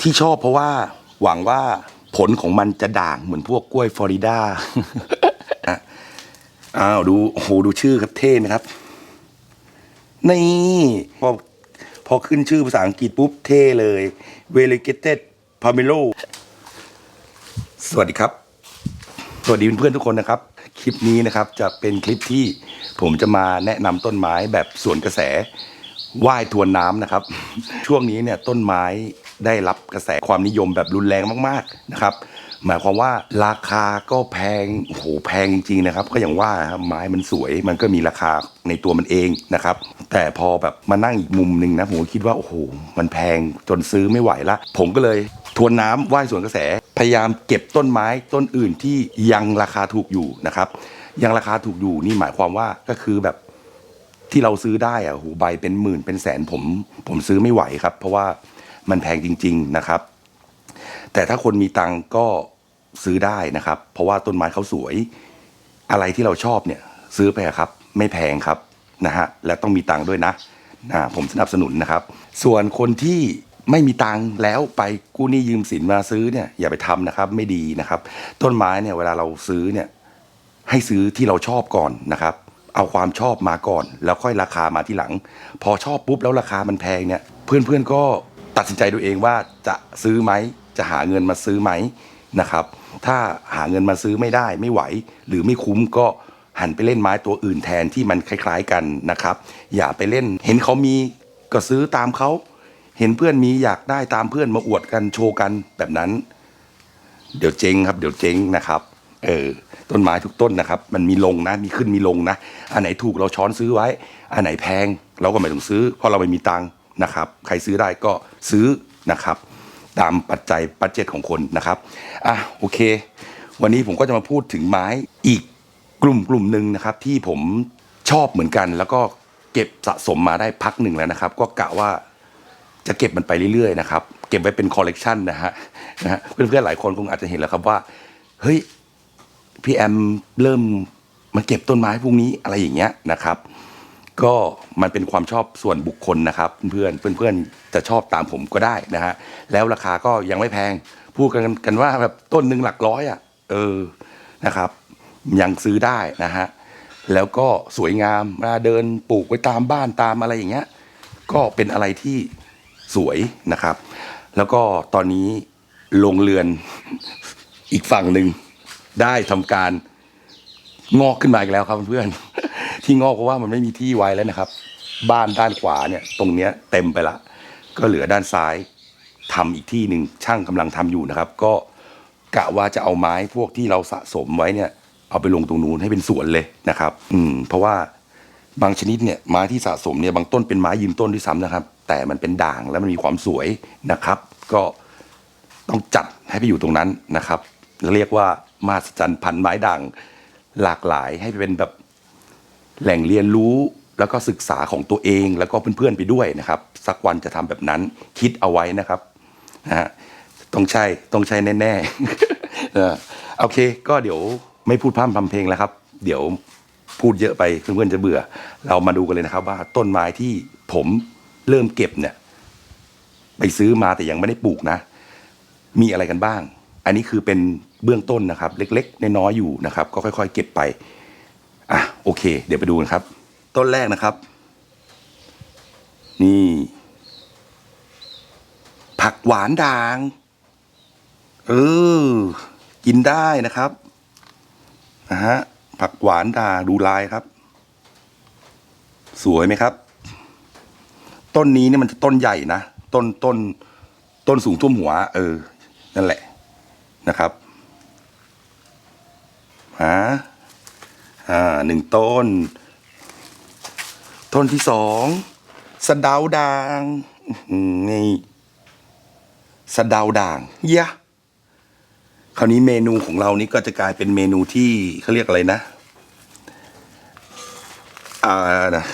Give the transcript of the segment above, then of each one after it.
ที่ชอบเพราะว่าหวังว่าผลของมันจะด่างเหมือนพวกกล้วยฟลอริดาอ้าวดูโอ้โหดูชื่อครับเท่ไหมครับ นี่พอพอขึ้นชื่อภาษาอังกฤษปุ๊บเท่เลย Variegated Pomelo สวัสดีครับ สวัสดีเพื่อนๆทุกคนนะครับ คลิปนี้นะครับจะเป็นคลิปที่ผมจะมาแนะนำต้นไม้แบบสวนกระแสว่ายทวนน้ำนะครับ ช่วงนี้เนี่ยต้นไม้ ได้รับกระแสความนิยมแบบรุนแรงมากๆนะครับ หมายความว่าราคาก็แพงโอ้โหแพงจริงๆนะครับ ก็อย่างว่าครับไม้มันสวยมันก็มีราคาในตัวมันเองนะครับ แต่พอแบบมานั่งอีกมุมหนึ่งนะผมก็คิดว่าโอ้โหมันแพงจนซื้อไม่ไหวละ ผมก็เลยทวนน้ำว่ายสวนกระแส พยายามเก็บต้นไม้ต้นอื่นที่ยังราคาถูกอยู่นะครับ ยังราคาถูกอยู่นี่หมายความว่าก็คือแบบที่เราซื้อได้อะโอ้โหใบเป็นหมื่นเป็นแสนผมผมซื้อไม่ไหวครับ เพราะว่า มันแพงจริง ๆนะครับ แต่ถ้าคนมีตังก็ซื้อได้นะครับ เพราะว่าต้นไม้เขาสวย อะไรที่เราชอบเนี่ย ซื้อไปครับ ไม่แพงครับนะฮะและต้องมีตังด้วยนะนะผมสนับสนุนนะครับ ส่วนคนที่ไม่มีตังแล้วไปกู้หนี้ยืมสินมาซื้อเนี่ยอย่าไปทำนะครับ ไม่ดีนะครับ ต้นไม้เนี่ยเวลาเราซื้อเนี่ยให้ซื้อที่เราชอบก่อนนะครับ เอาความชอบมาก่อน แล้วค่อยราคามาที่หลัง พอชอบปุ๊บแล้วราคามันแพงเนี่ย เพื่อนๆก็ ตัดสินใจตัวเองว่าจะซื้อไหมจะหาเงินมาซื้อไหมนะครับ ถ้าหาเงินมาซื้อไม่ได้ไม่ไหว หรือไม่คุ้มก็หันไปเล่นไม้ตัวอื่นแทนที่มันคล้าย ๆกันนะครับ อย่าไปเล่น เห็นเขามีก็ซื้อตามเขา เห็นเพื่อนมีอยากได้ตามเพื่อนมาอวดกันโชว์กันแบบนั้น เดี๋ยวเจ๊งครับ เดี๋ยวเจ๊งนะครับเออต้นไม้ทุกต้นนะครับ มันมีลงนะมีขึ้นมีลงนะ อันไหนถูกเราช้อนซื้อไว้ อันไหนแพงเราก็ไม่ต้องซื้อ เพราะเราไม่มีตังค์ นะครับ ใครซื้อได้ก็ซื้อนะครับ ตามปัจจัยปัจเจตของคนนะครับอะโอเค วันนี้ผมก็จะมาพูดถึงไม้อีกกลุ่มกลุ่มหนึ่งนะครับ ที่ผมชอบเหมือนกัน แล้วก็เก็บสะสมมาได้พักหนึ่งแล้วนะครับ ก็กะว่าจะเก็บมันไปเรื่อยๆนะครับเก็บไว้เป็นคอลเลกชันนะฮะนะฮะเพื่อนๆหลายคนคงอาจจะเห็นแล้วครับว่า เฮ้ยพี่แอมเริ่มมาเก็บต้นไม้พวกนี้อะไรอย่างเงี้ยนะครับ ก็มันเป็นความชอบส่วนบุคคลนะครับเพื่อนๆเพื่อนๆจะชอบตามผมก็ได้นะฮะแล้วราคาก็ยังไม่แพง พูดกันกันว่าแบบต้นหนึ่งหลักร้อยอะเออนะครับ ยังซื้อได้นะฮะแล้วก็สวยงามมาเดินปลูกไว้ตามบ้านตามอะไรอย่างเงี้ยก็เป็นอะไรที่สวยนะครับ แล้วก็ตอนนี้โรงเรือนอีกฝั่งหนึ่งได้ทำการงอกขึ้นมาอีกแล้วครับเพื่อน ที่งอกเพราะว่ามันไม่มีที่ไว้แล้วนะครับ บ้านด้านขวาเนี่ยตรงเนี้ยเต็มไปละ ก็เหลือด้านซ้ายทำอีกที่หนึ่งช่างกำลังทำอยู่นะครับ ก็กะว่าจะเอาไม้พวกที่เราสะสมไว้เนี่ย เอาไปลงตรงนู้นให้เป็นสวนเลยนะครับ อืม เพราะว่าบางชนิดเนี่ยไม้ที่สะสมเนี่ยบางต้นเป็นไม้ยืนต้นด้วยซ้ำนะครับ แต่มันเป็นด่างแล้วมันมีความสวยนะครับ ก็ต้องจัดให้ไปอยู่ตรงนั้นนะครับเรียกว่ามาสจันพันไม้ด่างหลากหลายให้เป็นแบบ แหล่งเรียนรู้แล้วก็ศึกษาของตัวเองแล้วก็เพื่อนๆไปด้วยนะครับ สักวันจะทำแบบนั้นคิดเอาไว้นะครับนะฮะต้องใช่ต้องใช่แน่ๆโอเค ก็เดี๋ยวไม่พูดพร่ำทำเพลงแล้วครับ เดี๋ยวพูดเยอะไปเพื่อนๆจะเบื่อ เรามาดูกันเลยนะครับ ว่าต้นไม้ที่ผมเริ่มเก็บเนี่ย ไปซื้อมาแต่ยังไม่ได้ปลูกนะ มีอะไรกันบ้าง อันนี้คือเป็นเบื้องต้นนะครับ เล็กๆน้อยๆอยู่นะครับ ก็ค่อย ๆ เก็บไป อะโอเค เดี๋ยวไปดูกันครับ ต้นแรกนะครับ นี่ ผักหวานด่าง เออ กินได้นะครับนะฮะผักหวานด่างดูลายครับ สวยไหมครับ ต้นนี้เนี่ยมันจะต้นใหญ่นะ ต้นต้น ต้นสูงท่วมหัว เออ นั่นแหละนะครับฮะ อ่าหนึ่งต้น ต้นที่สองสะเดาด่างนี่สะเดาด่างยะคราวนี้เมนูของเรานี่ก็จะกลายเป็นเมนูที่เขาเรียกอะไรนะอ่านะ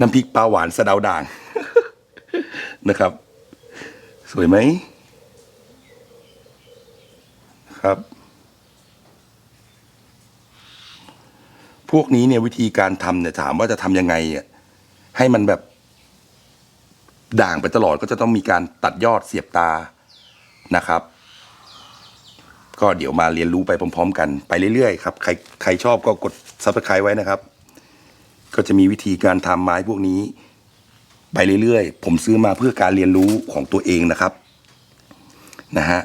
น้ำพริกปลาหวานสะเดาด่างนะครับ สวยไหมครับ พวกนี้เนี่ยวิธีการทำเนี่ยถามว่าจะทำยังไงอะให้มันแบบ ด่างไปตลอดก็จะต้องมีการตัดยอดเสียบตานะครับ ก็เดี๋ยวมาเรียนรู้ไปพร้อม ๆ กันไปเรื่อยๆครับใครใครชอบก็กด subscribe ไว้นะครับ ก็จะมีวิธีการทำไม้พวกนี้ ไปเรื่อยๆ ผมซื้อมาเพื่อการเรียนรู้ของตัวเองนะครับ นะฮะ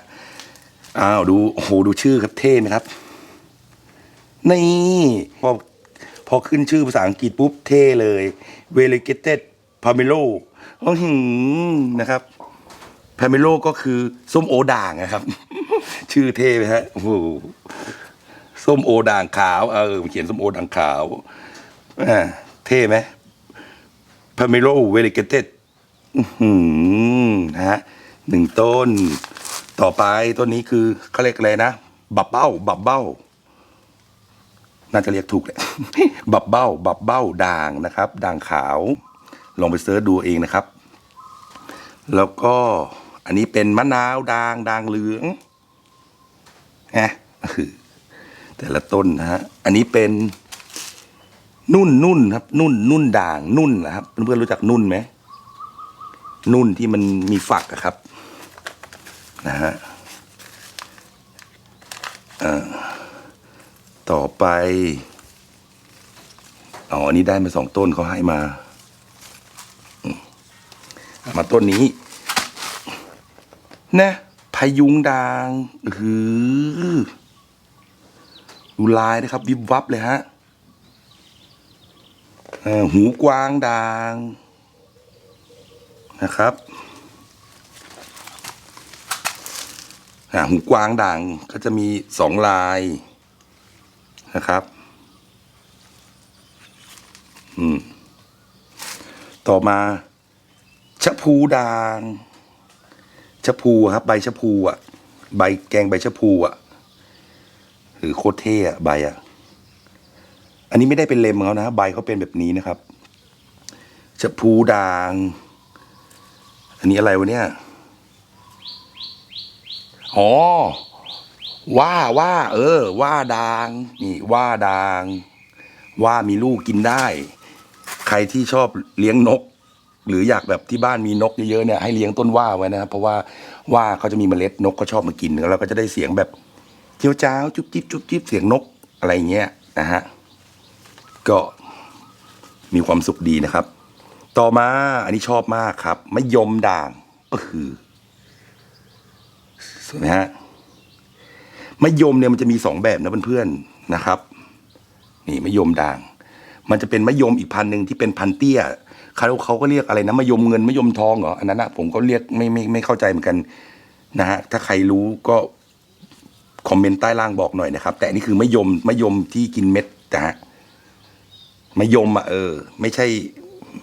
อ้าวดูโอ้โหดูชื่อครับเท่ไหมครับ นี่พอ พอขึ้นชื่อภาษาอังกฤษปุ๊บเท่เลย Variegated Pomelo โอ้โหนะครับพาเมโลก็คือส้มโอด่างนะครับ ชื่อเท่ไหมฮะโอ้โหส้มโอด่างขาวเออเขียนส้มโอด่างขาวอ่าเท่ไหมพาเมโลเวลิเกเต็ดนะฮะหนึ่งต้น ต่อไปต้นนี้คือเขาเรียกอะไรนะ บับเบ้า บับเบ้า น่าจะเรียกถูกแหละบับเบ้า บับเบ้าด่างนะครับ ด่างขาว ลองไปเสิร์ชดูเองนะครับ แล้วก็อันนี้เป็นมะนาวด่างด่างเหลืองนะแต่ละต้นนะฮะ อันนี้เป็นนุ่นนุ่นครับ นุ่นนุ่นด่างนุ่นนะครับเพื่อนๆรู้จักนุ่นไหมนุ่นที่มันมีฝักอะครับ นะฮะเอ่อ ต่อไป อ๋อนนี้ได้มาสองต้นเขาให้มา มาต้นนี้ นะพายุงด่างอือดูลายนะครับ วิบวับเลยฮะหูกวางด่างนะครับหูกวางด่างก็จะมีสองลาย นะครับ อืม ต่อมาชะพูด่างชะพูครับ ใบชะพูอะ ใบแกงใบชะพูอะ หรือโคตรเท่อะใบอะ อันนี้ไม่ได้เป็นเลมเขานะใบเขาเป็นแบบนี้นะครับชะพูด่าง อันนี้อะไรวะเนี่ย อ๋อ ว่าว่า เออ ว่าดางนี่ว่าดาง ว่ามีลูกกินได้ ใครที่ชอบเลี้ยงนก หรืออยากแบบที่บ้านมีนกเยอะๆเนี่ยให้เลี้ยงต้นว่าไว้นะครับเพราะว่าว่าเขาจะมีเมล็ดนกก็ชอบมากินแล้วเราก็จะได้เสียงแบบเจียวจ้าวจุ๊บจิ๊บจุ๊บจิ๊บเสียงนกอะไรเงี้ยนะฮะก็มีความสุขดีนะครับ ต่อมาอันนี้ชอบมากครับมะยมด่างก็คือสวยไหมฮะ มะยมเนี่ยมันจะมีสองแบบนะเพื่อนๆนะครับ นี่มะยมด่าง มันจะเป็นมะยมอีกพันหนึ่งที่เป็นพันเตี้ยเขาเขาก็เรียกอะไรนะมะยมเงินมะยมทองเหรออันนั้นนะผมก็เรียกไม่ไม่ไม่เข้าใจเหมือนกันนะฮะถ้าใครรู้ก็คอมเมนต์ใต้ล่างบอกหน่อยนะครับ แต่นี่คือมะยมมะยมที่กินเม็ดนะฮะมะยมอะเออ ไม่ใช่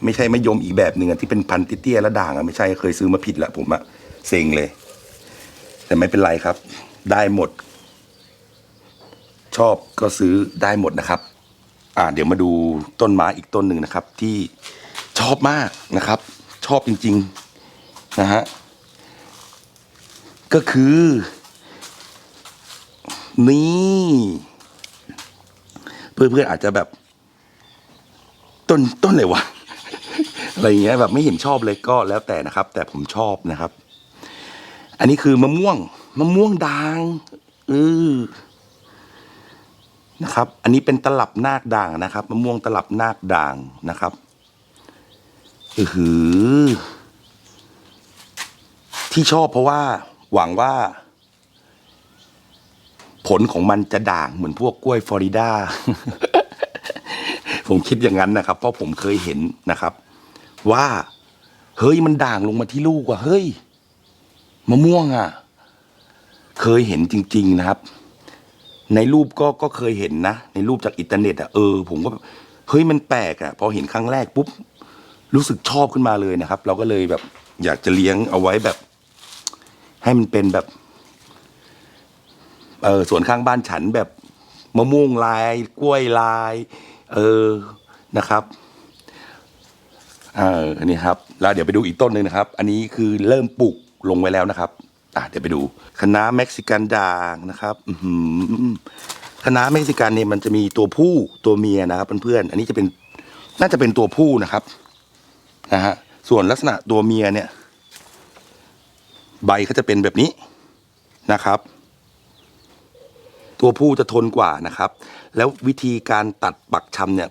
ไม่ใช่มะยมอีกแบบหนึ่งที่เป็นพันเตี้ยและด่างอะไม่ใช่เคยซื้อมาผิดละผมอะเซ็งเลย แต่ไม่เป็นไรครับ ได้หมด ชอบก็ซื้อได้หมดนะครับ อ่าเดี๋ยวมาดูต้นไม้อีกต้นหนึ่งนะครับ ที่ชอบมากนะครับ ชอบจริงๆนะฮะก็คือ นี่เพื่อนๆอาจจะแบบ ต้นต้นอะไรวะอะไรเงี้ยแบบไม่เห็นชอบเลยก็แล้วแต่นะครับ แต่ผมชอบนะครับ อันนี้คือมะม่วง มะม่วงด่างเออ นะครับ อันนี้เป็นตลับนาคด่างนะครับมะม่วงตลับนาคด่างนะครับอือหือ ที่ชอบเพราะว่าหวังว่า ผลของมันจะด่างเหมือนพวกกล้วยฟลอริดา ผมคิดอย่างนั้นนะครับ เพราะผมเคยเห็นนะครับ ว่า เฮ้ยมันด่างลงมาที่ลูกว่ะเฮ้ยมะม่วงอะ เคยเห็นจริง ๆ นะครับ ในรูปก็ก็เคยเห็นนะ ในรูปจากอินเทอร์เน็ตอะเออผมก็แบบเฮ้ยมันแปลกอะพอเห็นครั้งแรกปุ๊บรู้สึกชอบขึ้นมาเลยนะครับ เราก็เลยแบบ อยากจะเลี้ยงเอาไว้แบบ ให้มันเป็นแบบ เออสวนข้างบ้านฉันแบบมะม่วงลายกล้วยลาย เออนะครับเอออันนี้ครับ แล้วเดี๋ยวไปดูอีกต้นหนึ่งนะครับ อันนี้คือเริ่มปลูกลงไว้แล้วนะครับ อะเดี๋ยวไปดูคณะเม็กซิกันด่างนะครับคณะเม็กซิกันเนี่ยมันจะมีตัวผู้ตัวเมียนะครับเพื่อนๆอันนี้จะเป็นน่าจะเป็นตัวผู้นะครับนะฮะส่วนลักษณะตัวเมียเนี่ย ใบเขาจะเป็นแบบนี้นะครับ ตัวผู้จะทนกว่านะครับ แล้ววิธีการตัดปักชำเนี่ย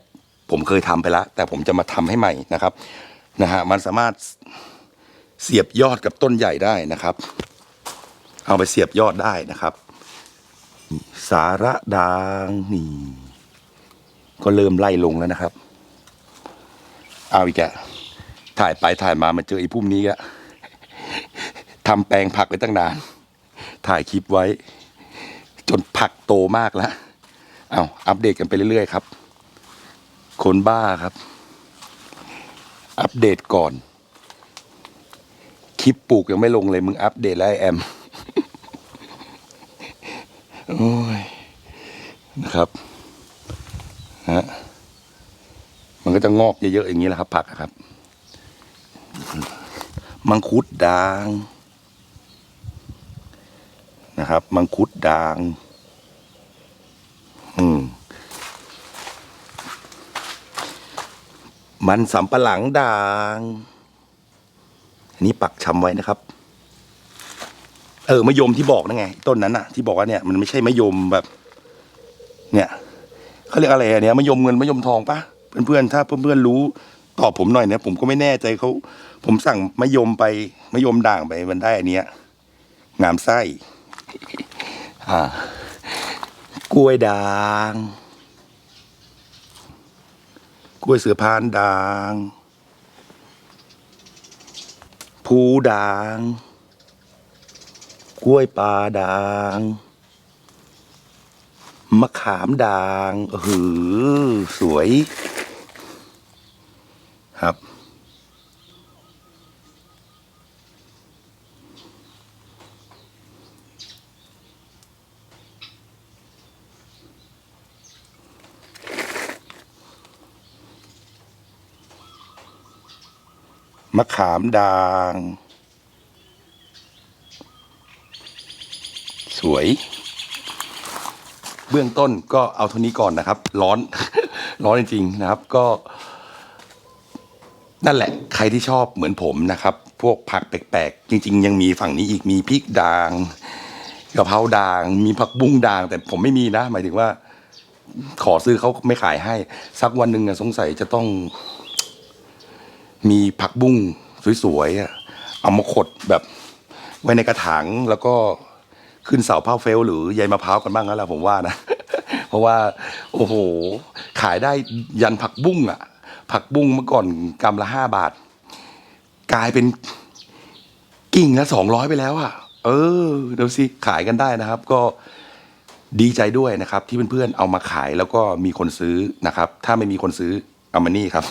ผมเคยทำไปแล้ว แต่ผมจะมาทำให้ใหม่นะครับนะฮะมันสามารถเสียบยอดกับต้นใหญ่ได้นะครับ เอาไปเสียบยอดได้นะครับ สาระดางนี่ก็เริ่มไล่ลงแล้วนะครับ เอาอีกแกถ่ายไปถ่ายมามาเจอไอ้พุ่มนี้อะทำแปลงผักไว้ตั้งนาน ถ่ายคลิปไว้ จนผักโตมากแล้ว เอาอัปเดตกันไปเรื่อยๆครับ คนบ้าครับ อัปเดตก่อน คลิปปลูกยังไม่ลงเลยมึงอัปเดตแล้วไอ้แอม โอ้ยนะครับฮะมันก็จะงอกเยอะๆอย่างนี้แหละครับ ผักครับ มังคุดด่างนะครับ มังคุดด่างอืมมันสำปะหลังด่าง อันนี้ปักชำไว้นะครับ เออมะยมที่บอกนั่นไง ต้นนั้นน่ะ ที่บอกว่าเนี่ยมันไม่ใช่มะยมแบบ เนี่ยเขาเรียกอะไรอะเนี่ยมะยมเงินมะยมทองปะเพื่อนๆถ้าเพื่อนๆรู้ตอบผมหน่อยเนี่ยผมก็ไม่แน่ใจเขาผมสั่งมะยมไปมะยมด่างไปมันได้อันเนี้ยงามไส้อ่ากล้วยด่าง กล้วยเสือพานด่าง ภูด่าง กล้วยปลาด่าง มะขามด่างเออหือสวย ครับ มะขามด่าง วย เบื้องต้นก็เอาเท่านี้ก่อนนะครับ ร้อน ร้อนจริงๆนะครับ ก็ นั่นแหละ ใครที่ชอบเหมือนผมนะครับ พวกผักแปลกๆ จริง ๆ ยังมีฝั่งนี้อีกมีพริกด่างกะเพราด่าง มีผักบุ้งด่าง แต่ผมไม่มีนะ หมายถึงว่า ขอซื้อเขาไม่ขายให้ สักวันหนึ่งอะสงสัยจะต้อง มีผักบุ้งสวยๆอะเอามาขดแบบไว้ในกระถางแล้วก็ ขึ้นเสาผ้าเฟล หรือใยมะพร้าวกันบ้างแล้วล่ะผมว่านะ เพราะว่า โอ้โห ขายได้ยันผักบุ้งอะ ผักบุ้งเมื่อก่อนกำละห้าบาท กลายเป็นกิ่งละสองร้อยไปแล้วอะ เออเดี๋ยวสิขายกันได้นะครับ ก็ดีใจด้วยนะครับ ที่เพื่อนๆเอามาขายแล้วก็มีคนซื้อนะครับ ถ้าไม่มีคนซื้อเอามานี่ครับ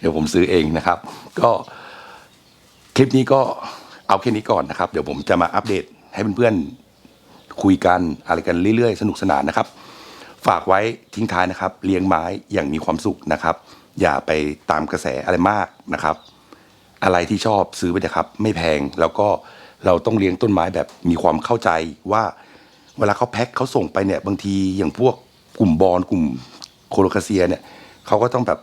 เดี๋ยวผมซื้อเองนะครับ ก็คลิปนี้ก็เอาแค่นี้ก่อนนะครับ เดี๋ยวผมจะมาอัปเดตให้เพื่อนๆ คุยกันอะไรกันเรื่อยๆ สนุกสนานนะครับ ฝากไว้ทิ้งท้ายนะครับ เลี้ยงไม้อย่างมีความสุขนะครับ อย่าไปตามกระแสอะไรมากนะครับ อะไรที่ชอบซื้อไปเถอะครับ ไม่แพงแล้วก็เราต้องเลี้ยงต้นไม้แบบมีความเข้าใจว่า เวลาเขาแพ็คเขาส่งไปเนี่ยบางทีอย่างพวกกลุ่มบอลกลุ่มโคโลคาเซียเนี่ยเขาก็ต้องแบบ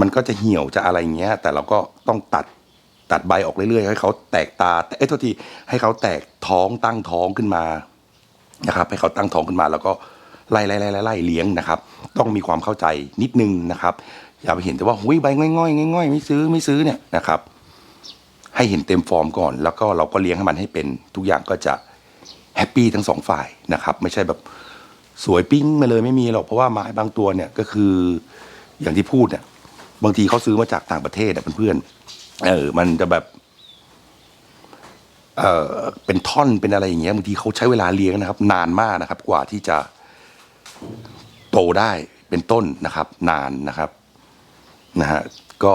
มันก็จะเหี่ยวจะอะไรเงี้ย แต่เราก็ต้องตัด ตัดใบออกเรื่อยๆให้เขาแตกตาเอ้ยโทษทีให้เขาแตกท้องตั้งท้องขึ้นมานะครับ ให้เขาตั้งท้องขึ้นมา แล้วก็ไล่ไล่ไล่ไล่เลี้ยงนะครับ ต้องมีความเข้าใจนิดนึงนะครับ อย่าไปเห็นแต่ว่าหุยใบง่อยง่อยง่อยไม่ซื้อไม่ซื้อเนี่ยนะครับ ให้เห็นเต็มฟอร์มก่อน แล้วก็เราก็เลี้ยงให้มันให้เป็น ทุกอย่างก็จะแฮปปี้ทั้งสองฝ่ายนะครับ ไม่ใช่แบบสวยปิ้งมาเลยไม่มีหรอกเพราะว่าไม้บางตัวเนี่ยก็คืออย่างที่พูดเนี่ยบางทีเขาซื้อมาจากต่างประเทศอะเพื่อน เออ มันจะแบบ เออเป็นท่อนเป็นอะไรอย่างเงี้ยบางทีเขาใช้เวลาเลี้ยงนะครับ นานมากนะครับ กว่าที่จะโตได้เป็นต้นนะครับ นานนะครับนะฮะก็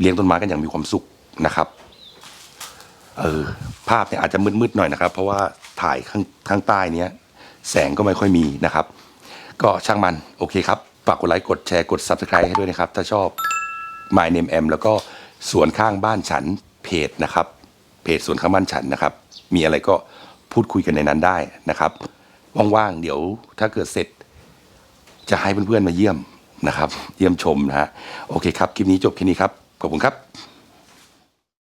เลี้ยงต้นไม้กันอย่างมีความสุขนะครับ เออ ภาพเนี่ยอาจจะมืดๆหน่อยนะครับ เพราะว่าถ่ายข้างข้างใต้เนี้ย แสงก็ไม่ค่อยมีนะครับ ก็ช่างมัน โอเคครับ ฝากกดไลค์ กดแชร์ กด subscribe ให้ด้วยนะครับ ถ้าชอบ My Name M แล้วก็สวนข้างบ้านฉันเพจนะครับ เพจสวนข้างบ้านฉันนะครับ มีอะไรก็พูดคุยกันในนั้นได้นะครับ ว่างๆ เดี๋ยวถ้าเกิดเสร็จ จะให้เพื่อนๆมาเยี่ยมนะครับ เยี่ยมชมนะฮะ โอเคครับ คลิปนี้จบแค่นี้ครับ ขอบคุณครับ